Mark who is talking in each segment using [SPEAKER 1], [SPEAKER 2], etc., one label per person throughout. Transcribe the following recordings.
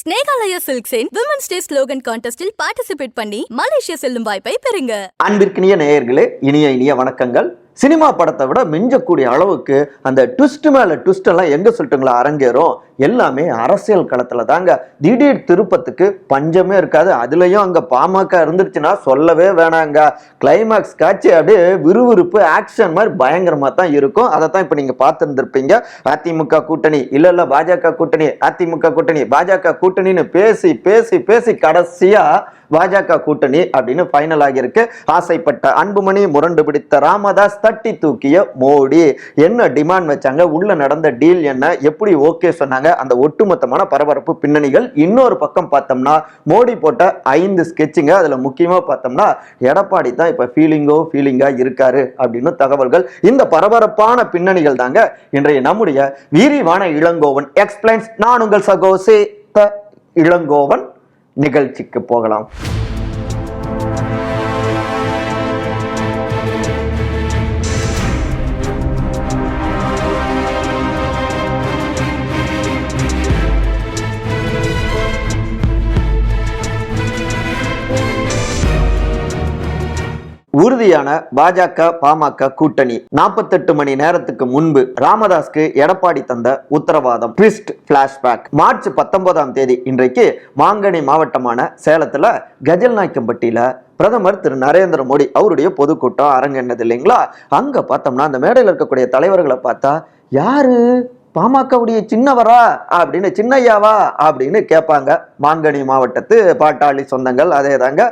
[SPEAKER 1] ஸ்னேகாலயா சில்க்ஸின் women's day slogan கான்டெஸ்டில் participate பண்ணி மலேசியா செல்லும் வாய்ப்பை பெறுங்க.
[SPEAKER 2] அன்பிற்கினிய நேயர்களே இனிய இனிய வணக்கங்கள். சினிமா படத்தை விட மிஞ்சக்கூடிய அளவுக்கு அந்த ட்விஸ்ட் மேல ட்விஸ்ட் எல்லாம் எங்க சொல்லிட்டுங்களா? அரங்கேறும். எல்லாமே அரசியல் களத்துல தாங்க. திடீர் திருப்பத்துக்கு பஞ்சமே இருக்காது. அதுலயும் அங்க பாமக இருந்துருச்சுன்னா சொல்லவே வேணாங்க. கிளைமேக்ஸ் காட்சி அப்படியே விறுவிறுப்பு ஆக்ஷன் மாதிரி பயங்கரமா தான் இருக்கும். அதை தான் இப்ப நீங்க பார்த்துருந்துருப்பீங்க. அதிமுக கூட்டணி இல்ல இல்ல பாஜக கூட்டணி அதிமுக கூட்டணி பாஜக கூட்டணின்னு பேசி பேசி பேசி கடைசியா பாஜக கூட்டணி அப்படின்னு ஃபைனல் ஆகியிருக்கு. ஆசைப்பட்ட அன்புமணி முரண்டு பிடித்த ராமதாஸ் தட்டி தூக்கிய மோடி. என்ன டிமாண்ட் வச்சாங்க? உள்ள நடந்த டீல் என்ன? எப்படி ஓகே சொன்னாங்க? அந்த ஒட்டுமொத்தமான பரபரப்பு பின்னணிகள். இன்னொரு பக்கம் பார்த்தோம்னா மோடி போட்ட ஐந்து ஸ்கெட்சுங்க அதுல முக்கியமா பார்த்தோம்னா எடப்பாடி தான் இப்ப ஃபீலிங்கோ ஃபீலிங்கா இருக்காரு அப்படின்னு தகவல்கள். இந்த பரபரப்பான பின்னணிகள் தாங்க இன்றைய நம்முடைய வீரிவான இளங்கோவன். எக்ஸ்பிளைன்ஸ் நான் உங்கள் சகோசே த இளங்கோவன். நிகழ்ச்சிக்கு போகலாம். உறுதியான பாஜக பாமக கூட்டணி. நாற்பத்தெட்டு மணி நேரத்துக்கு முன்பு ராமதாஸ்க்கு எடப்பாடி தந்த உத்தரவாதம். ட்விஸ்ட் பிளாஷ்பேக் மார்ச் பத்தொன்பதாம் தேதி இன்றைக்கு மாங்கனி மாவட்டமான சேலத்துல கஜல் நாயக்கம்பட்டியில பிரதமர் திரு நரேந்திர மோடி அவருடைய பொதுக்கூட்டம் அரங்கென்னது இல்லைங்களா? அங்க பார்த்தோம்னா அந்த மேடையில் இருக்கக்கூடிய தலைவர்களை பார்த்தா யாரு? பாமகவுடைய சின்னவரா அப்படின்னு சின்னையாவா அப்படின்னு கேட்பாங்க. மாங்கனி மாவட்டத்து பாட்டாளி சொந்தங்கள் அதே தாங்க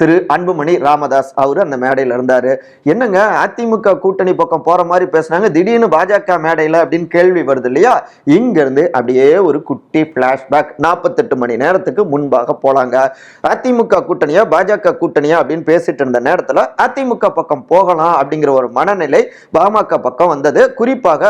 [SPEAKER 2] திரு அன்புமணி ராமதாஸ் அவரு அந்த மேடையில் இருந்தார். என்னங்க அதிமுக கூட்டணி பக்கம் போற மாதிரி பேசுனாங்க? திடீர்னு பாஜக மேடையில் அப்படின்னு கேள்வி வருது இல்லையா? இங்கிருந்து அப்படியே ஒரு குட்டி ஃப்ளாஷ்பேக் நாற்பத்தெட்டு மணி நேரத்துக்கு முன்பாக போலாங்க. அதிமுக கூட்டணியா பாஜக கூட்டணியா அப்படின்னு பேசிட்டு இருந்த நேரத்தில் அதிமுக பக்கம் போகலாம் அப்படிங்கிற ஒரு மனநிலை பாமக பக்கம் வந்தது. குறிப்பாக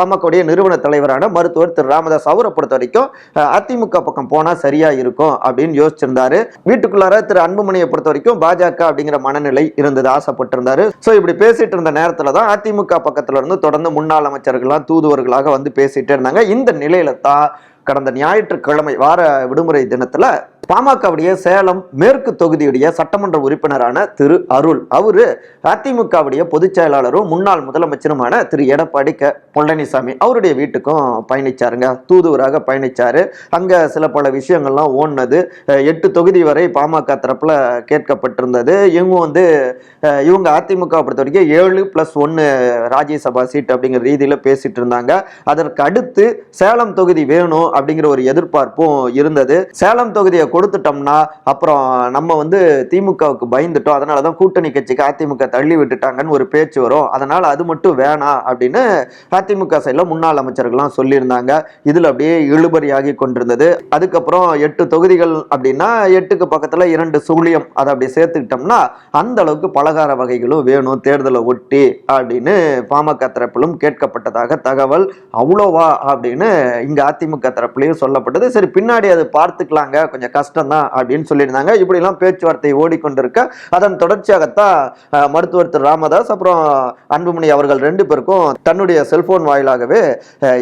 [SPEAKER 2] பாமக பாமகவுடைய நிறுவன தலைவரான மருத்துவர் திரு ராமதாஸ் அவரை பொறுத்த வரைக்கும் அதிமுக பக்கம் போனா சரியா இருக்கும் அப்படின்னு யோசிச்சிருந்தாரு. வீட்டுக்குள்ளார திரு அன்புமணியை பொறுத்த வரைக்கும் பாஜக அப்படிங்கிற மனநிலை இருந்தது ஆசைப்பட்டிருந்தாரு. ஸோ இப்படி பேசிட்டு இருந்த நேரத்துல தான் அதிமுக பக்கத்துல இருந்து தொடர்ந்து முன்னாள் அமைச்சர்கள்லாம் தூதுவர்களாக வந்து பேசிட்டு இருந்தாங்க. இந்த நிலையில தான் கடந்த ஞாயிற்றுக்கிழமை வார விடுமுறை தினத்துல பாமகவுடைய சேலம் மேற்கு தொகுதியுடைய சட்டமன்ற உறுப்பினரான திரு அருள். அவரு அதிமுகவுடைய பொதுச் செயலாளரும் முன்னாள் முதலமைச்சருமான திரு எடப்பாடி க பழனிசாமி அவருடைய வீட்டுக்கும் பயணிச்சாருங்க. தூதுவராக பயணிச்சாரு. அங்க சில பல விஷயங்கள்லாம் ஓடினது. எட்டு தொகுதி வரை பாமக தரப்புல கேட்கப்பட்டிருந்தது. இவங்க வந்து இவங்க அதிமுக பொறுத்த வரைக்கும் ஏழு பிளஸ் ஒன்னு ராஜ்யசபா சீட் அப்படிங்கிற ரீதியில பேசிட்டு இருந்தாங்க. அதற்கு அடுத்து சேலம் தொகுதி வேணும் அப்படிங்கிற ஒரு எதிர்பார்ப்பும் இருந்தது. சேலம் தொகுதியை கொடுத்துட்டோம்னா அப்புறம் நம்ம வந்து திமுகவுக்கு பயந்துட்டோம் அதனால தான் கூட்டணி கட்சிக்கு அதிமுக தள்ளி விட்டுட்டாங்கன்னு ஒரு பேச்சு வரும். அதனால அது மட்டும் வேணாம் அப்படின்னு அதிமுக சைடில் முன்னாள் அமைச்சர்கள்லாம் சொல்லியிருந்தாங்க. இதில் அப்படியே இழுபறியாகி கொண்டிருந்தது. அதுக்கப்புறம் எட்டு தொகுதிகள் அப்படின்னா எட்டுக்கு பக்கத்தில் இரண்டு சூழியம் அதை அப்படி சேர்த்துக்கிட்டோம்னா அந்த அளவுக்கு பலகார வகைகளும் வேணும் தேர்தலை ஒட்டி அப்படின்னு பாமக தரப்பிலும் கேட்கப்பட்டதாக தகவல். அவ்வளோவா அப்படின்னு இங்க அதிமுக தரப்புலையும் சொல்லப்பட்டது. சரி பின்னாடி அது பார்த்துக்கலாங்க. கொஞ்சம் கஷ்டம் கஷ்டம்தான் அப்படின்னு சொல்லியிருந்தாங்க. இப்படிலாம் பேச்சுவார்த்தை ஓடிக்கொண்டிருக்க. அதன் தொடர்ச்சியாகத்தான் மருத்துவர் திரு ராமதாஸ் அப்புறம் அன்புமணி அவர்கள் ரெண்டு பேருக்கும் தன்னுடைய செல்போன் வாயிலாகவே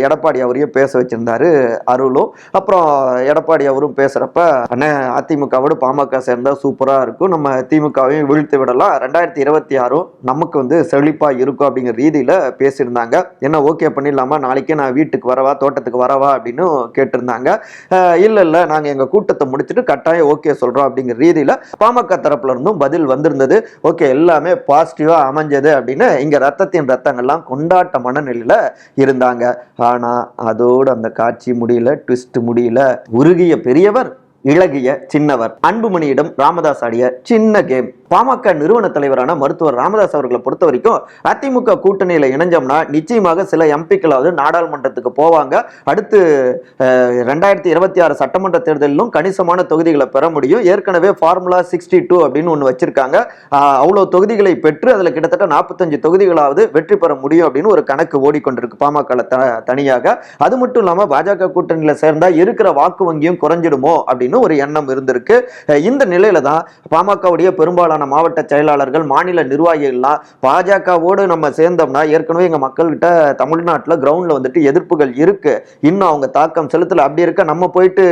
[SPEAKER 2] எடப்பாடி அவரையும் பேச வச்சிருந்தாரு அருளும் அப்புறம் எடப்பாடி அவரும் பேசுறப்ப அண்ணன் அதிமுகவோட பாமக சேர்ந்தா சூப்பரா இருக்கும். நம்ம திமுகவையும் வீழ்த்து விடலாம். ரெண்டாயிரத்தி இருபத்தி ஆறும் நமக்கு வந்து செழிப்பா இருக்கும் அப்படிங்கிற ரீதியில பேசியிருந்தாங்க. என்ன ஓகே பண்ணிடலாமா? நாளைக்கே நான் வீட்டுக்கு வரவா தோட்டத்துக்கு வரவா அப்படின்னு கேட்டிருந்தாங்க. இல்ல இல்ல நாங்க எங்க கூட்டத்தை முடிச்சுட்டு கட்டாயம் ஓகே சொல்கிறோம் அப்படிங்கிற ரீதியில் பாமக தரப்புல இருந்தும் பதில் வந்திருந்தது. ஓகே எல்லாமே பாசிட்டிவாக அமைஞ்சது அப்படின்னு இங்கே ரத்தத்தின் ரத்தங்கள்லாம் கொண்டாட்ட மனநிலையில் இருந்தாங்க. ஆனால் அதோடு அந்த காட்சி முடியல ட்விஸ்ட் முடியல. உருகிய பெரியவர் இழகிய சின்னவர். அன்புமணியிடம் ராமதாஸ் ஆடிய சின்ன கேம் பாமக நிறுவன தலைவரான மருத்துவர் ராமதாஸ் அவர்களை பொறுத்த வரைக்கும் அதிமுக கூட்டணியில் இணைஞ்சோம்னா நிச்சயமாக சில எம்பிக்களாவது நாடாளுமன்றத்துக்கு போவாங்க. அடுத்து ரெண்டாயிரத்தி இருபத்தி ஆறு சட்டமன்ற தேர்தலிலும் கணிசமான தொகுதிகளை பெற முடியும். ஏற்கனவே ஃபார்முலா சிக்ஸ்டி டூ அப்படின்னு ஒன்று வச்சிருக்காங்க. அவ்வளோ அவ்வளவு தொகுதிகளை பெற்று அதுல கிட்டத்தட்ட நாற்பத்தஞ்சு தொகுதிகளாவது வெற்றி பெற முடியும் அப்படின்னு ஒரு கணக்கு ஓடிக்கொண்டிருக்கு பாமக த தனியாக. அது மட்டும் இல்லாம பாஜக கூட்டணியில சேர்ந்தா இருக்கிற வாக்கு வங்கியும் குறைஞ்சிடுமோ அப்படின்னு ஒரு எண்ணம் இருந்திருக்கு. இந்த நிலையில தான் பாமகவுடைய பெரும்பாலான பெரும்பாலான மாவட்ட செயலாளர்கள் மாநில நிர்வாகிகள்லாம் பாஜகவோடு நம்ம சேர்ந்தோம்னா ஏற்கனவே எங்கள் மக்கள்கிட்ட தமிழ்நாட்டில் கிரவுண்ட்ல வந்துட்டு எதிர்ப்புகள் இருக்கு. இன்னும் அவங்க தாக்கம் செலுத்தலை. அப்படி இருக்க நம்ம போயிட்டு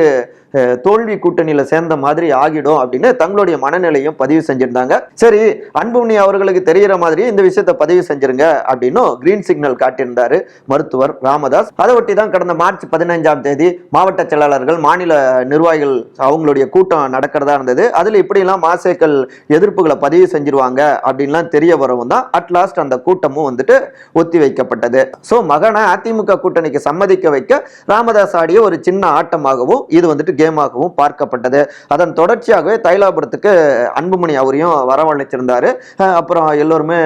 [SPEAKER 2] தோல்வி கூட்டணியில் சேர்ந்த மாதிரி ஆகிடும் அப்படின்னு தங்களுடைய மனநிலையும் பதிவு செஞ்சிருந்தாங்க. சரி அன்புமணி அவர்களுக்கு தெரிகிற மாதிரி இந்த விஷயத்த பதிவு செஞ்சிருங்க அப்படின்னு கிரீன் சிக்னல் காட்டியிருந்தாரு மருத்துவர் ராமதாஸ். அதை ஒட்டி தான் கடந்த மார்ச் பதினைஞ்சாம் தேதி மாவட்ட செயலாளர்கள் மாநில நிர்வாகிகள் அவங்களுடைய கூட்டம் நடக்கிறதா இருந்தது. அதுல இப்படிலாம் மாசேக்கள் எதிர்ப்பு எதிர்ப்புகளை பதிவு செஞ்சிருவாங்க அப்படின்லாம் தெரிய வரவும் தான் அட்லாஸ்ட் அந்த கூட்டமும் வந்துட்டு ஒத்தி வைக்கப்பட்டது. ஸோ மகனை அதிமுக கூட்டணிக்கு சம்மதிக்க வைக்க ராமதாஸ் ஆடிய ஒரு சின்ன ஆட்டமாகவும் இது வந்துட்டு கேமாகவும் பார்க்கப்பட்டது. அதன் தொடர்ச்சியாகவே தைலாபுரத்துக்கு அன்புமணி அவரையும் வரவழைச்சிருந்தாரு. அப்புறம் எல்லோருமே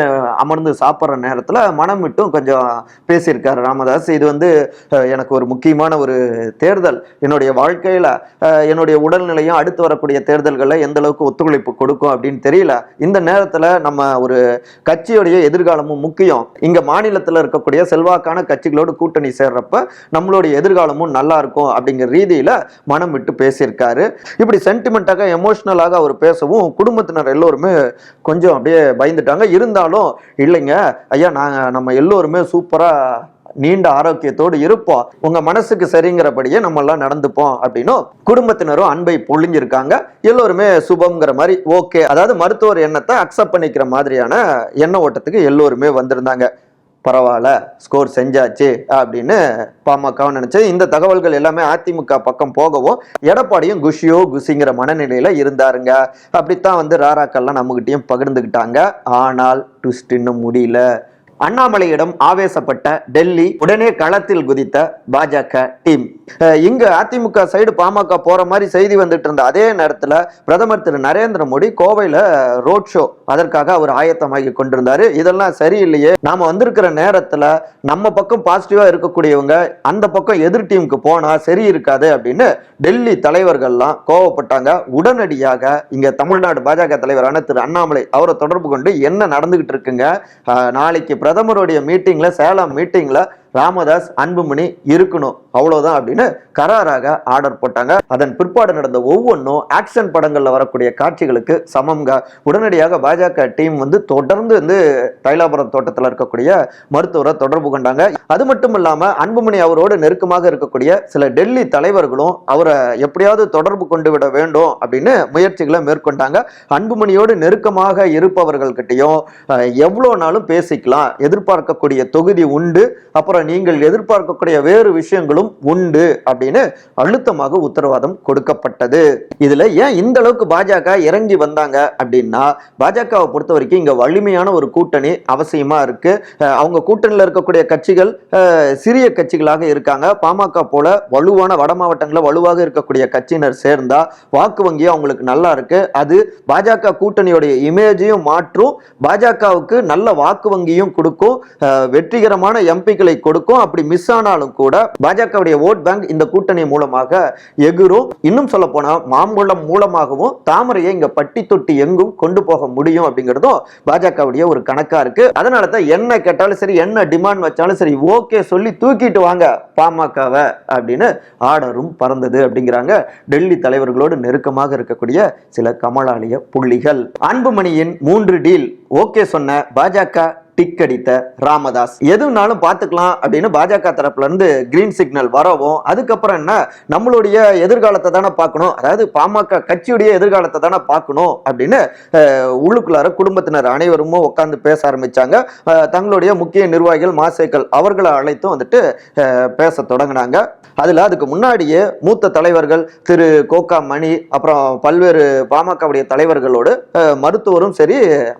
[SPEAKER 2] அமர்ந்து சாப்பிட்ற நேரத்தில் மனம் விட்டும் கொஞ்சம் பேசியிருக்காரு ராமதாஸ். இது வந்து எனக்கு ஒரு முக்கியமான ஒரு தேர்தல். என்னுடைய வாழ்க்கையில் என்னுடைய உடல்நிலையும் அடுத்து வரக்கூடிய தேர்தல்களில் எந்த அளவுக்கு ஒத்துழைப்பு கொடுக்கும் அப்படின்னு முடியல. இந்த நேரத்தில் நம்ம ஒரு கட்சியுடைய எதிர்காலமும் முக்கியம். இங்க மாநிலத்தில் இருக்கக்கூடிய செல்வாக்கான கட்சிகளோடு கூட்டணி சேர்றப்ப நம்மளுடைய எதிர்காலமும் நல்லா இருக்கும் அப்படிங்கிற ரீதியில மனம் விட்டு பேசியிருக்காரு. இப்படி சென்டிமெண்ட்டாக எமோஷ்னலாக அவர் பேசவும் குடும்பத்தினர் எல்லோருமே கொஞ்சம் அப்படியே பயந்துட்டாங்க. இருந்தாலும் இல்லைங்க ஐயா நாங்கள் நம்ம எல்லோருமே சூப்பரா நீண்ட ஆரோக்கியத்தோடு இருப்போம். உங்க மனசுக்கு சரிங்கிறபடியே நம்ம எல்லாம் நடந்துப்போம் அப்படின்னும் குடும்பத்தினரும் அன்பை பொழிஞ்சிருக்காங்க எல்லோருமே சுபம்ங்கிற மாதிரி ஓகே. அதாவது மருத்துவர் எண்ணத்தை அக்செப்ட் பண்ணிக்கிற மாதிரியான எண்ண ஓட்டத்துக்கு எல்லோருமே வந்திருந்தாங்க. பரவாயில்ல ஸ்கோர் செஞ்சாச்சு அப்படின்னு பாமகவும் நினைச்சு இந்த தகவல்கள் எல்லாமே அதிமுக பக்கம் போகவும் எடப்பாடியும் குஷியோ குஷிங்கிற மனநிலையில இருந்தாருங்க. அப்படித்தான் வந்து ராராக்கள்லாம் நம்மகிட்டயும் பகிர்ந்துக்கிட்டாங்க. ஆனால் ட்விஸ்ட் இன்னும் முடியல. அண்ணாமலையிடம் ஆவேசப்பட்ட டெல்லி உடனே களத்தில் குதித்த பாஜக டீம். இங்க அதிமுக சைடு பாமக போற மாதிரி செய்தி வந்துட்டு இருந்த அதே நேரத்துல பிரதமர் திரு நரேந்திர மோடி கோவையில ரோட் ஷோ அதற்காக அவர் ஆயத்தமாகி கொண்டிருந்தாரு. இதெல்லாம் சரியில்லையே. நாம வந்திருக்கிற நேரத்துல நம்ம பக்கம் பாசிட்டிவா இருக்கக்கூடியவங்க அந்த பக்கம் எதிர் டீமுக்கு போனா சரி இருக்காது அப்படின்னு டெல்லி தலைவர்கள்லாம் கோவப்பட்டாங்க. உடனடியாக இங்க தமிழ்நாடு பாஜக தலைவரான திரு அண்ணாமலை அவரை தொடர்பு கொண்டு என்ன நடந்துகிட்டு இருக்குங்க? நாளைக்கு பிரதமருடைய மீட்டிங்ல சேலம் மீட்டிங்ல ராமதாஸ் அன்புமணி இருக்கணும். அவ்வளோதான் அப்படின்னு கராராக ஆர்டர் போட்டாங்க. அதன் பிற்பாடு நடந்த ஒவ்வொன்றும் ஆக்ஷன் படங்களில் வரக்கூடிய காட்சிகளுக்கு சமம்ங்க உடனடியாக பாஜக டீம் வந்து தொடர்ந்து வந்து தைலாபுரம் தோட்டத்தில் இருக்கக்கூடிய மருத்துவரை தொடர்பு கொண்டாங்க. அது மட்டும் இல்லாமல் அன்புமணி அவரோடு நெருக்கமாக இருக்கக்கூடிய சில டெல்லி தலைவர்களும் அவரை எப்படியாவது தொடர்பு கொண்டு விட வேண்டும் அப்படின்னு முயற்சிகளை மேற்கொண்டாங்க. அன்புமணியோடு நெருக்கமாக இருப்பவர்கள்கிட்டையும் எவ்வளோ நாளும் பேசிக்கலாம் எதிர்பார்க்கக்கூடிய தொகுதி உண்டு. அப்புறம் போன்ற நீங்கள் எதிர்பார்க்கக்கூடிய வேறு விஷயங்களும் உண்டு அப்படின்னு அழுத்தமாக உத்தரவாதம் கொடுக்கப்பட்டது. இதுல ஏன் இந்த அளவுக்கு பாஜக இறங்கி வந்தாங்க அப்படின்னா பாஜகவை பொறுத்த வரைக்கும் இங்க வலிமையான ஒரு கூட்டணி அவசியமா இருக்கு. அவங்க கூட்டணியில் இருக்கக்கூடிய கட்சிகள் சிறிய கட்சிகளாக இருக்காங்க. பாமக போல வலுவான வட மாவட்டங்களில் வலுவாக இருக்கக்கூடிய கட்சியினர் சேர்ந்தா வாக்கு வங்கி அவங்களுக்கு நல்லா இருக்கு. அது பாஜக கூட்டணியுடைய இமேஜையும் மாற்றும் பாஜகவுக்கு நல்ல வாக்கு வங்கியும் கொடுக்கும். வெற்றிகரமான எம்பிக்களை கொடுக்கும். அப்படி மிஸ் ஆனாலும் கூட பாஜகவுடைய ஓட் பேங்க் இந்த கூட்டணி மூலமாக எகுரும். இன்னும் சொல்ல போனா மாம்பழம் மூலமாகவும் தாமரையை இங்க பட்டி தொட்டி எங்கும் கொண்டு போக முடியும் அப்படிங்கிறதும் பாஜகவுடைய ஒரு கணக்கா இருக்கு. அதனால தான் என்ன கேட்டாலும் சரி என்ன டிமாண்ட் வச்சாலும் சரி ஓகே சொல்லி தூக்கிட்டு வாங்க. பாமகவை அப்படின்னு ஆர்டரும் பறந்தது அப்படிங்கிறாங்க. டெல்லி தலைவர்களோடு நெருக்கமாக இருக்கக்கூடிய சில கமலாலய புள்ளிகள். அன்புமணியின் மூன்று டீல். ஓகே சொன்ன பாஜக டிக் அடித்த ராமதாஸ். எதுனாலும் பார்த்துக்கலாம் அப்படின்னு பாஜக தரப்புல இருந்து கிரீன் சிக்னல் வரவும் அதுக்கப்புறம் என்ன? நம்மளுடைய எதிர்காலத்தை தானே பார்க்கணும். அதாவது பாமக கட்சியுடைய எதிர்காலத்தை தானே பார்க்கணும் அப்படின்னு உள்ளுக்குள்ளார குடும்பத்தினர் அனைவரும் உட்காந்து பேச ஆரம்பிச்சாங்க. தங்களுடைய முக்கிய நிர்வாகிகள் மாசேக்கள் அவர்களை அழைத்தும் வந்துட்டு அஹ், பேச தொடங்கினாங்க. அதுல அதுக்கு முன்னாடியே மூத்த தலைவர்கள் திரு கோகா மணி அப்புறம் பல்வேறு பாமகவுடைய தலைவர்களோடு மருத்துவரும் சரி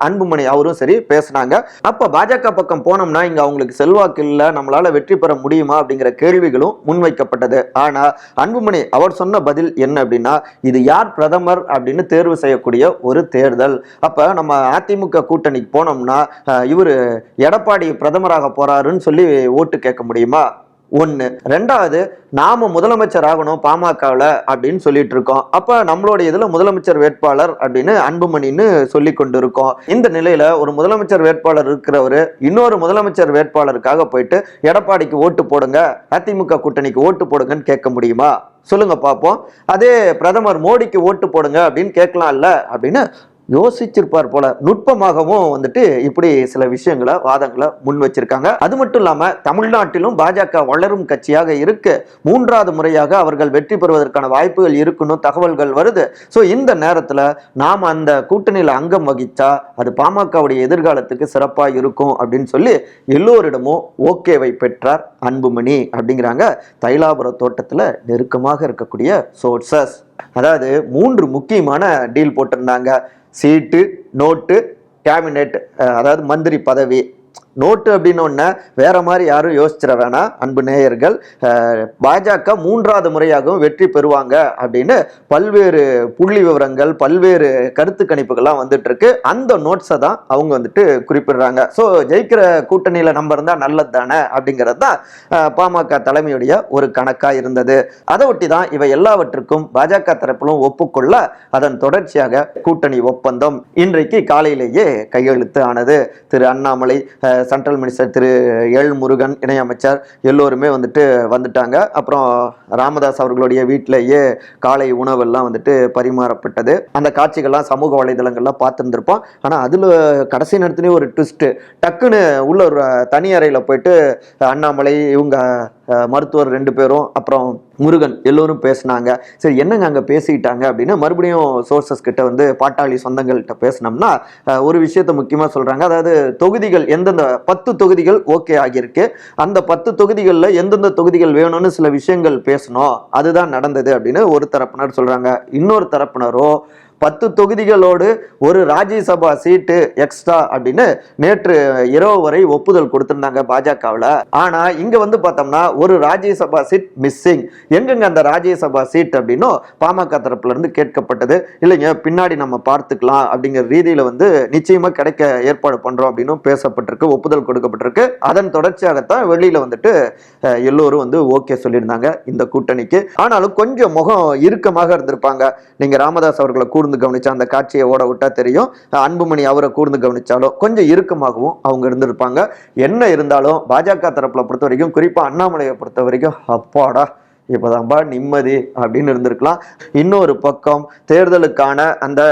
[SPEAKER 2] அன்புமணி அவரும் சரி பேசினாங்க. அப்ப பாஜக பக்கம் போனோம்னா இங்க அவங்களுக்கு செல்வாக்கு இல்ல நம்மளால வெற்றி பெற முடியுமா அப்படிங்கிற கேள்விகளும் முன்வைக்கப்பட்டது. ஆனா அன்புமணி அவர் சொன்ன பதில் என்ன அப்படின்னா இது யார் பிரதமர் அப்படின்னு தேர்வு செய்யக்கூடிய ஒரு தேர்தல். அப்ப நம்ம அதிமுக கூட்டணிக்கு போனோம்னா இவர் இவரு எடப்பாடி பிரதமராக போறாருன்னு சொல்லி ஓட்டு கேட்க முடியுமா? ஒன்று ரெண்டாவது நாம் முதலமைச்சர் ஆகணும் பாமகவில் அப்படின்னு சொல்லிட்டு இருக்கோம் அப்போ நம்மளுடைய இதில் முதலமைச்சர் வேட்பாளர் அப்படின்னு அன்புமணின்னு சொல்லி கொண்டு இருக்கோம் இந்த நிலையில் ஒரு முதலமைச்சர் வேட்பாளர் இருக்கிறவர் இன்னொரு முதலமைச்சர் வேட்பாளருக்காக போயிட்டு எடப்பாடிக்கு ஓட்டு போடுங்க அதிமுக கூட்டணிக்கு ஓட்டு போடுங்கன்னு கேட்க முடியுமா? சொல்லுங்க பார்ப்போம் அதே பிரதமர் மோடிக்கு ஓட்டு போடுங்க அப்படின்னு கேட்கலாம்ல அப்படின்னு யோசிச்சிருப்பார் போல. நுட்பமாகவும் வந்துட்டு இப்படி சில விஷயங்களை வாதங்களை முன் வச்சிருக்காங்க. அது மட்டும் இல்லாம தமிழ்நாட்டிலும் பாஜக வளரும் கட்சியாக இருக்கு. மூன்றாவது முறையாக அவர்கள் வெற்றி பெறுவதற்கான வாய்ப்புகள் இருக்குன்னு தகவல்கள் வருது. ஸோ இந்த நேரத்தில் நாம் அந்த கூட்டணியில் அங்கம் வகிச்சா அது பாமகவுடைய எதிர்காலத்துக்கு சிறப்பாக இருக்கும் அப்படின்னு சொல்லி எல்லோரிடமும் ஓகேவை பெற்றார் அன்புமணி அப்படிங்கிறாங்க. தைலாபுர தோட்டத்தில் நெருக்கமாக இருக்கக்கூடிய சோர்சஸ் அதாவது மூன்று முக்கியமான டீல் போட்டிருந்தாங்க. சீட்டு நோட்டு கேபினெட் அதாவது மந்திரி பதவி நோட்டு அப்படின்னு ஒன்று வேற மாதிரி யாரும் யோசிச்சிட வேணாம். அன்பு நேயர்கள் பாஜக மூன்றாவது முறையாகவும் வெற்றி பெறுவாங்க அப்படின்னு பல்வேறு புள்ளி விவரங்கள் பல்வேறு கருத்து கணிப்புகள்லாம் வந்துட்டு இருக்கு அந்த நோட்ஸை தான் அவங்க வந்துட்டு குறிப்பிடுறாங்க. ஸோ ஜெயிக்கிற கூட்டணியில் நம்ம இருந்தால் நல்லது தானே அப்படிங்கிறது தான் பாமக தலைமையுடைய ஒரு கணக்காக இருந்தது. அதை ஒட்டி தான் இவை எல்லாவற்றுக்கும் பாஜக தரப்பிலும் ஒப்புக்கொள்ள அதன் தொடர்ச்சியாக கூட்டணி ஒப்பந்தம் இன்றைக்கு காலையிலேயே கையெழுத்து ஆனது. திரு அண்ணாமலை சென்ட்ரல் மினிஸ்டர் திரு எல் முருகன் இணையமைச்சர் எல்லோருமே வந்துட்டு வந்துட்டாங்க. அப்புறம் ராமதாஸ் அவர்களுடைய வீட்டிலேயே காலை உணவெல்லாம் வந்துட்டு பரிமாறப்பட்டது. அந்த காட்சிகள்லாம் சமூக வலைதளங்கள்லாம் பார்த்துருந்துருப்போம். ஆனால் அதில் கடைசி நேரத்துலேயும் ஒரு ட்விஸ்ட்டு டக்குன்னு உள்ள ஒரு தனி அறையில் போயிட்டு அண்ணாமலை இவங்க மருத்துவர் ரெண்டு பேரும் அப்புறம் முருகன் எல்லோரும் பேசினாங்க. சரி என்னங்க அங்கே பேசிக்கிட்டாங்க அப்படின்னா மறுபடியும் சோர்சஸ் கிட்ட வந்து பாட்டாளி சொந்தங்கள்கிட்ட பேசினோம்னா ஒரு விஷயத்த முக்கியமாக சொல்கிறாங்க அதாவது தொகுதிகள் எந்தெந்த பத்து தொகுதிகள் ஓகே ஆகியிருக்கு. அந்த பத்து தொகுதிகளில் எந்தெந்த தொகுதிகள் வேணும்னு சில விஷயங்கள் பேசணும். அதுதான் நடந்தது அப்படின்னு ஒரு தரப்பினர் சொல்கிறாங்க இன்னொரு தரப்பினரோ பத்து தொகுதிகளோடு ஒரு ராஜ்யசபா சீட்டு எக்ஸ்ட்ரா அப்படின்னு நேற்று இரவு வரை ஒப்புதல் கொடுத்திருந்தாங்க பாஜகவில். ஆனா இங்க வந்து பார்த்தோம்னா ஒரு ராஜ்யசபா சீட் மிஸ்ஸிங் எங்கெங்க அந்த ராஜ்யசபா சீட் அப்படின்னும் பாமக தரப்புல இருந்து கேட்கப்பட்டது. இல்லைங்க பின்னாடி நம்ம பார்த்துக்கலாம் அப்படிங்கிற ரீதியில வந்து நிச்சயமா கிடைக்க ஏற்பாடு பண்றோம் அப்படின்னும் பேசப்பட்டிருக்கு ஒப்புதல் கொடுக்கப்பட்டிருக்கு. அதன் தொடர்ச்சியாகத்தான் வெளியில வந்துட்டு எல்லோரும் வந்து ஓகே சொல்லியிருந்தாங்க இந்த கூட்டணிக்கு. ஆனாலும் கொஞ்சம் முகம் இறுக்கமாக இருந்திருப்பாங்க. நீங்க ராமதாஸ் அவர்களை கூர்ந்து கவனிச்சா அந்த காட்சியை ஓட விட்டா தெரியும். அன்புமணி அவரை கூர்ந்து கவனிச்சாலும் கொஞ்சம் இறுக்கமாகவும் அவங்க இருந்திருப்பாங்க. என்ன இருந்தாலும் பாஜக தரப்புல பொறுத்த வரைக்கும் குறிப்பா அண்ணாமலையை பொறுத்த வரைக்கும் அப்பாடா இப்போதான்பா நிம்மதி அப்படின்னு இருந்திருக்கலாம். இன்னொரு பக்கம் தேர்தலுக்கான அந்த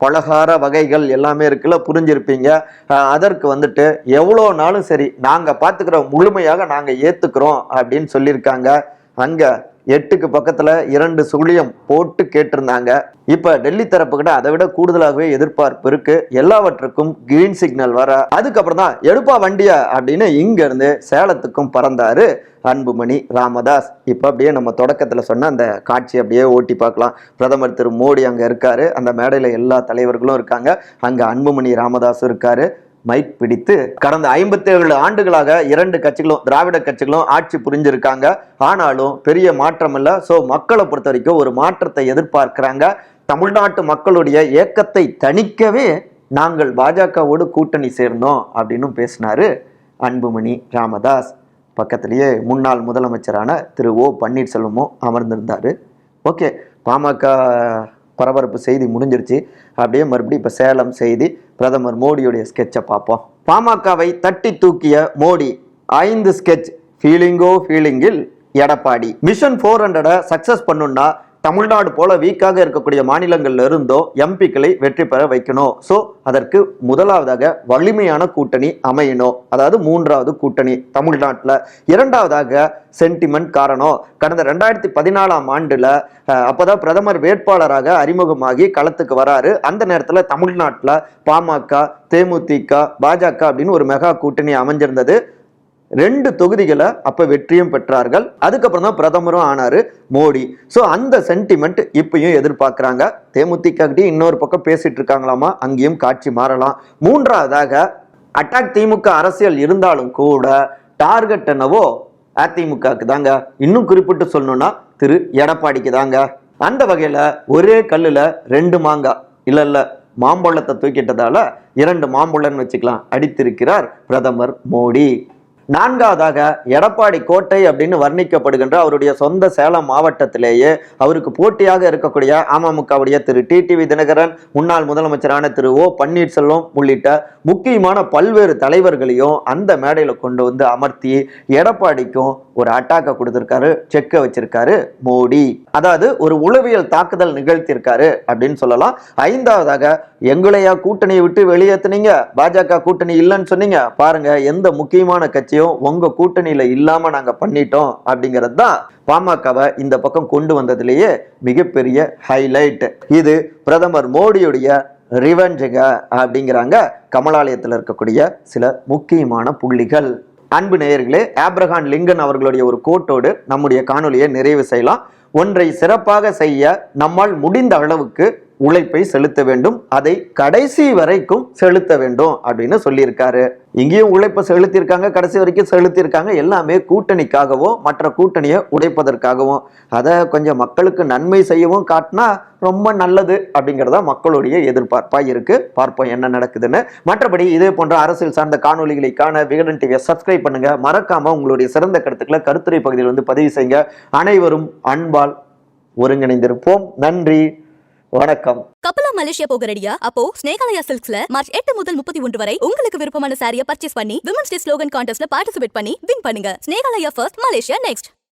[SPEAKER 2] பலகார வகைகள் எல்லாமே இருக்குல்ல புரிஞ்சிருப்பீங்க. அஹ் அதற்கு வந்துட்டு எவ்வளோ நாளும் சரி நாங்கள் பார்த்துக்கிறோம் முழுமையாக நாங்கள் ஏற்றுக்கிறோம் அப்படின்னு சொல்லியிருக்காங்க. அங்கே எட்டுக்கு பக்கத்தில் இரண்டு சுழியம் போட்டு கேட்டிருந்தாங்க. இப்போ டெல்லி தரப்புக்கிட்ட அதை விட கூடுதலாகவே எதிர்பார்ப்பு இருக்கு. எல்லாவற்றுக்கும் கிரீன் சிக்னல் வர. அதுக்கப்புறம் தான் எடுப்பா வண்டியா அப்படின்னு இங்கேருந்து சேலத்துக்கும் பறந்தாரு அன்புமணி ராமதாஸ். இப்போ அப்படியே நம்ம தொடக்கத்தில் சொன்ன அந்த காட்சி அப்படியே ஓட்டி பார்க்கலாம். பிரதமர் திரு மோடி அங்கே இருக்காரு. அந்த மேடையில் எல்லா தலைவர்களும் இருக்காங்க. அங்கே அன்புமணி ராமதாஸும் இருக்காரு. மைக் பிடித்து கடந்த ஐம்பத்தேழு ஆண்டுகளாக இரண்டு கட்சிகளும் திராவிட கட்சிகளும் ஆட்சி புரிஞ்சிருக்காங்க. ஆனாலும் பெரிய மாற்றம் இல்லை ஸோ மக்களை பொறுத்த வரைக்கும் ஒரு மாற்றத்தை எதிர்பார்க்கிறாங்க. தமிழ்நாட்டு மக்களுடைய ஏக்கத்தை தணிக்கவே நாங்கள் பாஜகவோடு கூட்டணி சேர்ந்தோம் அப்படின்னு பேசினாரு அன்புமணி ராமதாஸ். பக்கத்திலேயே முன்னாள் முதலமைச்சரான திரு ஓ பன்னீர்செல்வமும் அமர்ந்திருந்தார். ஓகே பாமக பரபரப்பு செய்தி முடிஞ்சிருச்சு. அப்படியே மறுபடியும் இப்போ சேலம் செய்தி பிரதமர் மோடியுடைய ஸ்கெட்சை பார்ப்போம். பாமகவை தட்டி தூக்கிய மோடி ஐந்து ஸ்கெட்ச் ஃபீலிங்கோ ஃபீலிங்கில் எடப்பாடி. மிஷன் ஃபோர் ஹண்ட்ரடை சக்ஸஸ் பண்ணுன்னா தமிழ்நாடு போல வீக்காக இருக்கக்கூடிய மாநிலங்கள்ல இருந்தோ எம்பிக்களை வெற்றி பெற வைக்கணும். ஸோ அதற்கு முதலாவதாக வலிமையான கூட்டணி அமையணும். அதாவது மூன்றாவது கூட்டணி தமிழ்நாட்டில். இரண்டாவதாக சென்டிமெண்ட் காரணம். கடந்த ரெண்டாயிரத்தி பதினாலாம் ஆண்டுல அப்போதான் அப்பதான் பிரதமர் வேட்பாளராக அறிமுகமாகி களத்துக்கு வராரு. அந்த நேரத்தில் தமிழ்நாட்டில் பாமக தேமுதிக பாஜக அப்படின்னு ஒரு மெகா கூட்டணி அமைஞ்சிருந்தது. ரெண்டு தொகுதிகளை அப்போ வெற்றியும் பெற்றார்கள். அதுக்கப்புறம் தான் பிரதமரும் ஆனார் மோடி. ஸோ அந்த சென்டிமெண்ட் இப்பயும் எதிர்பார்க்குறாங்க. தேமுதிக கிட்டயும் இன்னொரு பக்கம் பேசிட்டு இருக்காங்களாமா? அங்கேயும் காட்சி மாறலாம். மூன்றாவதாக அட்டாக் திமுக அரசியல் இருந்தாலும் கூட டார்கெட் என்னவோ அதிமுகவுக்கு தாங்க. இன்னும் குறிப்பிட்டு சொல்லணும்னா திரு எடப்பாடிக்கு தாங்க. அந்த வகையில் ஒரே கல்லில் ரெண்டு மாங்காய் இல்லை இல்லை மாம்பழத்தை தூக்கிட்டதால இரண்டு மாம்பழம்னு வச்சுக்கலாம். அடித்திருக்கிறார் பிரதமர் மோடி. நான்காவதாக எடப்பாடி கோட்டை அப்படின்னு வர்ணிக்கப்படுகின்ற அவருடைய சொந்த சேலம் மாவட்டத்திலேயே அவருக்கு போட்டியாக இருக்கக்கூடிய அமமுகவுடைய திரு டிடிவி தினகரன் முன்னாள் முதலமைச்சரான திரு ஓ பன்னீர்செல்வம் உள்ளிட்ட முக்கியமான பல்வேறு தலைவர்களையும் அந்த மேடையில் கொண்டு வந்து அமர்த்தி எடப்பாடிக்கும் ஒரு அட்டாக்கை கொடுத்துருக்காரு செக்க வச்சிருக்காரு மோடி. அதாவது ஒரு உளவியல் தாக்குதல் நிகழ்த்தியிருக்காரு அப்படின்னு சொல்லலாம். ஐந்தாவதாக எங்களையா கூட்டணியை விட்டு வெளியேற்றுனீங்க பாஜக கூட்டணி இல்லைன்னு சொன்னீங்க? பாருங்க எந்த முக்கியமான கட்சியும் உங்க கூட்டணியில இல்லாம நாங்க பண்ணிட்டோம் அப்படிங்கிறது தான் பாமகவை இந்த பக்கம் கொண்டு வந்ததுலேயே மிகப்பெரிய ஹைலைட் இது பிரதமர் மோடியுடைய ரிவெஞ்சுங்க அப்படிங்கிறாங்க. கமலாலயத்தில் இருக்கக்கூடிய சில முக்கியமான புள்ளிகள். அன்பு நேயர்களே ஆப்ரஹான் லிங்கன் அவர்களுடைய ஒரு கோட்டோடு நம்முடைய காணொலியை நிறைவு செய்யலாம். ஒன்றை சிறப்பாக செய்ய நம்மால் முடிந்த அளவுக்கு உழைப்பை செலுத்த வேண்டும். அதை கடைசி வரைக்கும் செலுத்த வேண்டும் அப்படின்னு சொல்லியிருக்காரு. இங்கேயும் உழைப்பை செலுத்தியிருக்காங்க கடைசி வரைக்கும் செலுத்தியிருக்காங்க. எல்லாமே கூட்டணிக்காகவும் மற்ற கூட்டணியை உடைப்பதற்காகவும் அதை கொஞ்சம் மக்களுக்கு நன்மை செய்யவும் காட்டினா ரொம்ப நல்லது அப்படிங்கிறதா மக்களுடைய எதிர்பார்ப்பாக இருக்கு. பார்ப்போம் என்ன நடக்குதுன்னு. மற்றபடி இதே போன்ற அரசியல் சார்ந்த காணொலிகளை காண விகடன் டிவியை சப்ஸ்கிரைப் பண்ணுங்க. மறக்காம உங்களுடைய சிறந்த கருத்துக்களை கருத்துரை பகுதியில் வந்து பதிவு செய்யுங்க. அனைவரும் அன்பால் ஒருங்கிணைந்திருப்போம். நன்றி. வணக்கம்.
[SPEAKER 1] கப்பலா மலேசியா போக ரெடியா அப்போ ஸ்னேகாலயா சில்க்ஸ்ல மார்ச் எட்டு முதல் முப்பத்தி ஒன்று வரை உங்களுக்கு விருப்பமான சாரியை பர்ச்சேஸ் பண்ணி விமன்ஸ் டே ஸ்லோகன் கான்டெஸ்ட்ல பார்ட்டிசிபேட் பண்ணி வின் பண்ணுங்க. Snehalaya first Malaysia next